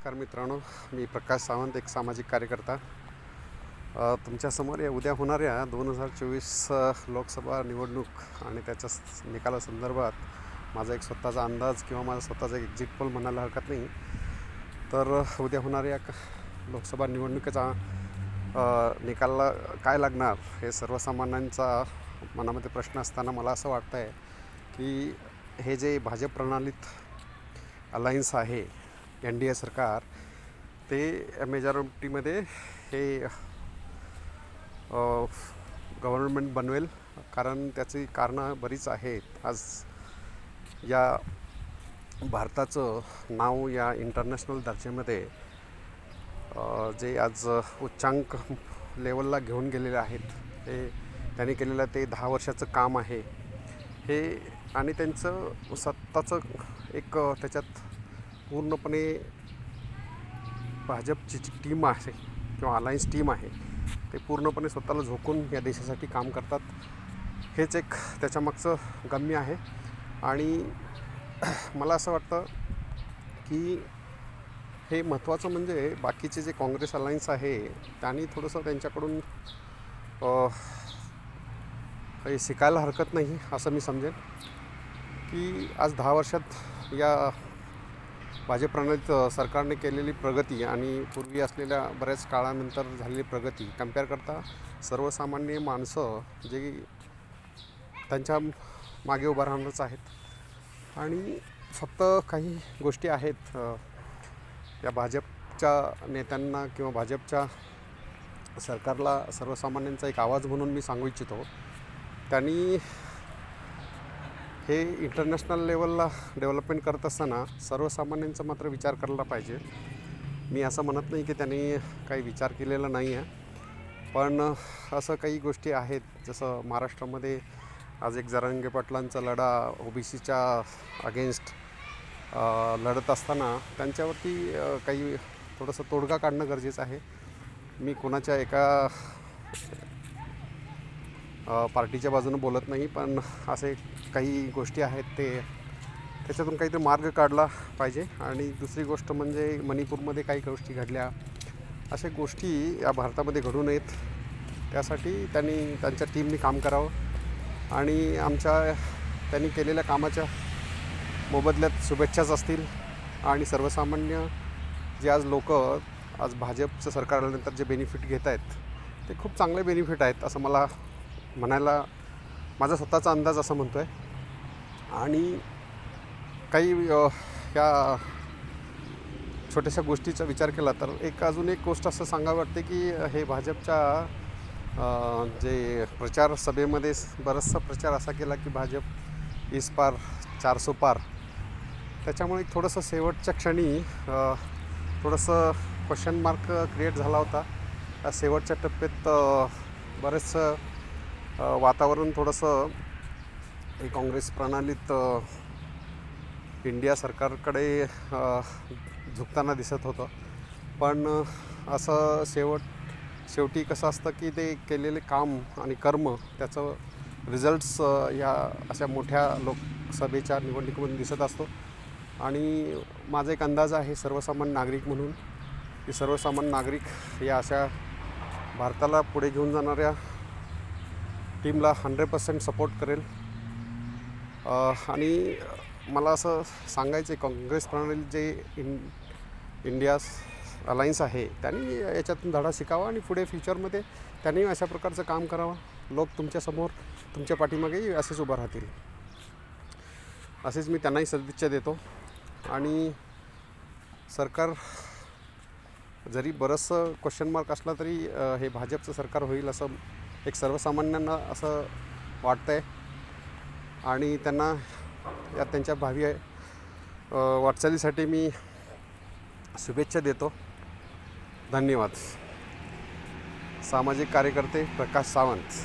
नमस्कार मित्रांनो मी प्रकाश सावंत एक सामाजिक कार्यकर्ता. तुमच्यासमोर या उद्या होणाऱ्या दोन हजार चोवीस लोकसभा निवडणूक आणि त्याच्या निकालासंदर्भात माझा एक स्वतःचा अंदाज किंवा माझा स्वतःचा एक एक्झिट पोल म्हणायला हरकत नाही. तर उद्या होणाऱ्या क- लोकसभा निवडणुकीचा निकालला काय लागणार हे सर्वसामान्यांचा मनामध्ये प्रश्न असताना मला असं वाटतं आहे की हे जे भाजप प्रणालीत अलायन्स आहे एन डी ए सरकार ते मेजॉरिटीमध्ये हे गव्हर्नमेंट बनवेल कारण त्याची कारणं बरीच आहेत. आज या भारताचं नाव या इंटरनॅशनल दर्जामध्ये जे आज उच्चांक लेवलला घेऊन गेलेले आहेत ते त्यांनी केलेलं ते दहा वर्षाचं काम आहे. हे आणि त्यांचं सत्ताचं एक त्याच्यात पूर्णपणे भाजपची जी टीम आहे किंवा अलायन्स टीम आहे ते पूर्णपणे स्वतःला झोकून या देशासाठी काम करतात. हेच एक त्याच्यामागचं गम्य आहे. आणि मला असं वाटतं की हे महत्त्वाचं म्हणजे बाकीचे जे काँग्रेस अलायन्स आहे त्यांनी थोडंसं त्यांच्याकडून हे काही शिकायला हरकत नाही असं मी समजेन. की आज दहा वर्षात या भाजप प्रणालीत सरकारने केलेली प्रगती आणि पूर्वी असलेल्या बऱ्याच काळानंतर झालेली प्रगती कंपेअर करता सर्वसामान्य माणसं जे त्यांच्या मागे उभं राहणारच आहेत. आणि फक्त काही गोष्टी आहेत या भाजपच्या नेत्यांना किंवा भाजपच्या सरकारला सर्वसामान्यांचा एक आवाज म्हणून मी सांगू इच्छितो. त्यांनी हे इंटरनॅशनल लेवलला डेव्हलपमेंट करत असताना सर्वसामान्यांचा मात्र विचार करायला पाहिजे. मी असं म्हणत नाही की त्यांनी काही विचार केलेला नाही आहे. पण असं काही गोष्टी आहेत जसं महाराष्ट्रामध्ये आज एक जरांगे पाटलांचा लढा ओबीसीच्या अगेन्स्ट लढत असताना त्यांच्यावरती काही थोडंसं तोडगा काढणं गरजेचं आहे. मी कोणाच्या एका पार्टीच्या बाजूनं बोलत नाही पण असे काही गोष्टी आहेत ते त्याच्यातून काहीतरी मार्ग काढला पाहिजे. आणि दुसरी गोष्ट म्हणजे मणिपूरमध्ये काही गोष्टी घडल्या. अशा गोष्टी या भारतामध्ये घडू नयेत. त्यासाठी त्यांनी त्यांच्या टीमनी काम करावं. आणि आमच्या त्यांनी केलेल्या कामाच्या मोबदल्यात शुभेच्छाच असतील. आणि सर्वसामान्य जे आज लोक आज भाजपचं सरकार आल्यानंतर जे बेनिफिट घेत आहेत ते खूप चांगले बेनिफिट आहेत असं मला म्हणायला माझा स्वतःचा अंदाज असं म्हणतो आहे आणि काही या छोट्याशा गोष्टीचा विचार केला तर एक अजून एक गोष्ट असं सांगावं वाटते की हे भाजपच्या जे प्रचार सभेमध्ये बराचसा प्रचार असा केला की भाजप इस पार चारसो पार. त्याच्यामुळे थोडंसं शेवटच्या क्षणी थोडंसं क्वेश्चन मार्क क्रिएट झाला होता. त्या शेवटच्या टप्प्यात बरेचसं वातावरण थोडंसं हे काँग्रेस प्रणालीत इंडिया सरकारकडे झुकताना दिसत होतं. पण असं शेवट शेवटी कसं असतं की ते केलेले काम आणि कर्म त्याचं रिझल्ट्स या अशा मोठ्या लोकसभेच्या निवडणुकीमधून दिसत असतो. आणि माझा एक अंदाज आहे सर्वसामान्य नागरिक म्हणून की सर्वसामान्य नागरिक या अशा भारताला पुढे घेऊन जाणाऱ्या टीमला हंड्रेड पर्सेंट सपोर्ट करेल. आणि मला असं सांगायचं आहे काँग्रेस प्रणाली जे इन इंडियास अलायन्स आहे त्यांनी याच्यातून धडा शिकावा आणि पुढे फ्युचरमध्ये त्यांनी अशा प्रकारचं काम करावं. लोक तुमच्यासमोर तुमच्या पाठीमागेही असेच उभं राहतील. असेच मी त्यांनाही सदिच्छा देतो. आणि सरकार जरी बरंचसं क्वेश्चन मार्क असला तरी हे भाजपचं सरकार होईल असं एक सर्वसामान्यांना असं वाटतं आहे आणि त्यांना या त्यांच्या भावी वाटचालीसाठी मी शुभेच्छा देतो. धन्यवाद. सामाजिक कार्यकर्ते प्रकाश सावंत.